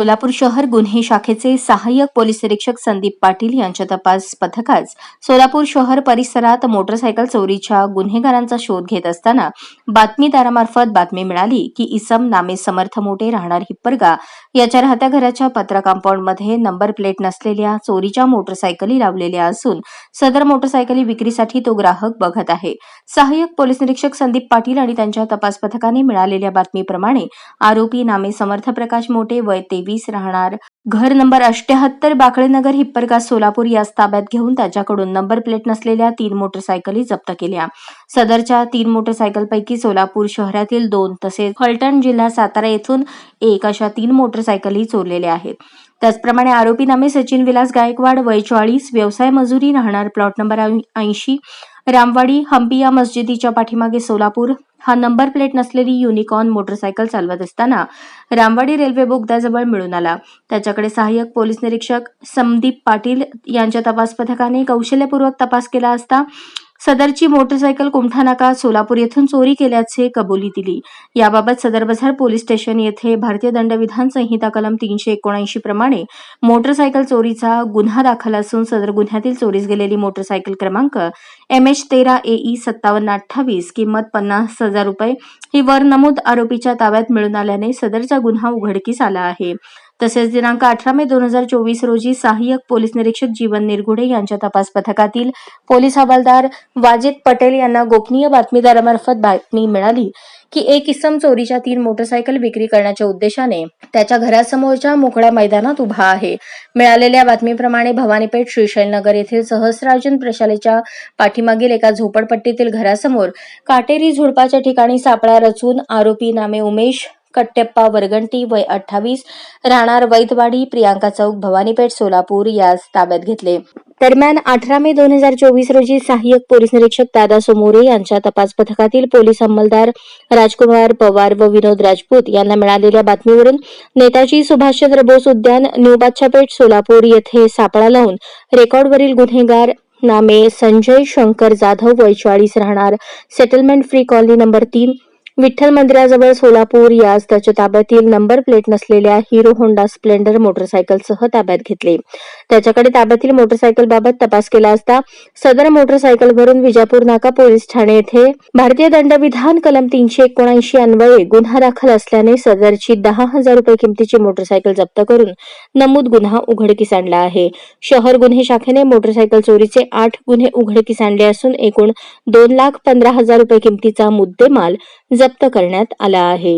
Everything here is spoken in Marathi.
सोलापूर शहर गुन्हे शाखेचे सहाय्यक पोलीस निरीक्षक संदीप पाटील यांच्या तपास पथकास सोलापूर शहर परिसरात मोटरसायकल चोरीच्या गुन्हेगारांचा शोध घेत असताना बातमीदारामार्फत बातमी मिळाली की इसम नामे समर्थ मोठे राहणार हिप्परगा. याच्या राहत्या घराच्या पत्रा कंपाऊंडमध्ये नंबर प्लेट नसलेल्या चोरीच्या मोटरसायकली लावलेल्या असून सदर मोटरसायकली विक्रीसाठी तो ग्राहक बघत आहे. सहाय्यक पोलीस निरीक्षक संदीप पाटील आणि त्यांच्या तपास पथकाने मिळालेल्या बातमीप्रमाणे आरोपी नामे समर्थ प्रकाश मोठे वय तेवीस राहणार. घर नंबर अष्ट्याहत्तर बाकळेनगर हिप्परगा सोलापूर यास ताब्यात घेऊन त्याच्याकडून नंबर प्लेट नसलेल्या तीन मोटरसायकली जप्त केल्या. सदरच्या तीन मोटरसायकलपैकी सोलापूर शहरातील दोन तसेच फलटण जिल्हा सातारा येथून एक अशा तीन मोटरसायकली चोरलेल्या आहेत. त्याचप्रमाणे आरोपी नामे सचिन विलास गायकवाड वय चाळीस व्यवसाय मजुरी राहणार प्लॉट नंबर ऐंशी रामवाडी हंपिया मस्जिदीच्या पाठीमागे सोलापूर. हा नंबर प्लेट नसलेली युनिकॉर्न मोटरसायकल चालवत असताना रामवाडी रेल्वे बोगद्याजवळ मिळून आला. त्याच्याकडे सहाय्यक पोलीस निरीक्षक संदीप पाटील यांच्या तपास पथकाने कौशल्यपूर्वक तपास केला असता सदरची मोटरसायकल कुमठानाका सोलापूर येथून चोरी केल्याचे कबुली दिली. याबाबत सदर बाजार पोलीस स्टेशन येथे भारतीय दंडविधान संहिता कलम तीनशे एकोणऐंशी प्रमाणे मोटरसायकल चोरीचा गुन्हा दाखल असून सदर गुन्ह्यातील चोरीस गेलेली मोटरसायकल क्रमांक एम एच तेरा ए ई सत्तावन्न अठ्ठावीस किंमत पन्नास हजार रुपये ही वर नमूद आरोपीच्या ताब्यात मिळून आल्याने सदरचा गुन्हा उघडकीस आला आहे. तसेच दिनांक अठरा मे दोन हजार चोवीस रोजी सहाय्यक पोलीस निरीक्षक जीवन निरगुडे यांच्या तपास पथकातील पोलीस हवालदार वाजिद पटेल यांना गोपनीय बातमीदारामार्फत बातमी मिळाली की एक इसम चोरीच्या तीन मोटरसायकल विक्री करण्याच्या उद्देशाने त्याच्या घरासमोरच्या मोकळ्या मैदानात उभा आहे. मिळालेल्या बातमीप्रमाणे भवानीपेठ श्रीशैलनगर येथील सहस्रार्जुन प्रशालेच्या पाठीमागील एका झोपडपट्टीतील घरासमोर काटेरी झुडपाच्या ठिकाणी सापळा रचून आरोपी नामे उमेश कट्टेप्पा वरगंटी वय अठ्ठावीस राहणार वैदवाडी प्रियांका चौक भवानीपेठ सोलापूर यास ताब्यात घेतले. दरम्यान अठरा मे दोन हजार चोवीस रोजी सहाय्यक पोलीस निरीक्षक दादा सोमोरे यांच्या तपास पथकातील पोलीस अंमलदार राजकुमार पवार व विनोद राजपूत यांना मिळालेल्या बातमीवरून नेताजी सुभाषचंद्र बोस उद्यान न्यू बादशापेठ सोलापूर येथे सापळा लावून रेकॉर्डवरील गुन्हेगार नामे संजय शंकर जाधव वय चाळीस राहणार सेटलमेंट फ्री कॉलनी नंबर तीन विठ्ठल मंदिराजवळ सोलापूर यास त्याच्या ताब्यातील नंबर प्लेट नसलेल्या हिरो होंडा स्प्लेंडर मोटरसायकलसह ताब्यात घेतले. त्याच्याकडे ताब्यातील मोटरसायकल बाबत तपास केला असता सदर मोटरसायकलवरून विजापूर नाका पोलीस ठाणे येथे भारतीय दंडविधान कलम तीनशे एकोणऐंशी अन्वये गुन्हा दाखल असल्याने सदरची दहा हजार रुपये किमतीची मोटरसायकल जप्त करून नमूद गुन्हा उघडकीस आणला आहे. शहर गुन्हे शाखेने मोटरसायकल चोरीचे आठ गुन्हे उघडकीस आणले असून एकूण दोन लाख पंधरा हजार रुपये किमतीचा मुद्देमाल जप्त करण्यात आला आहे.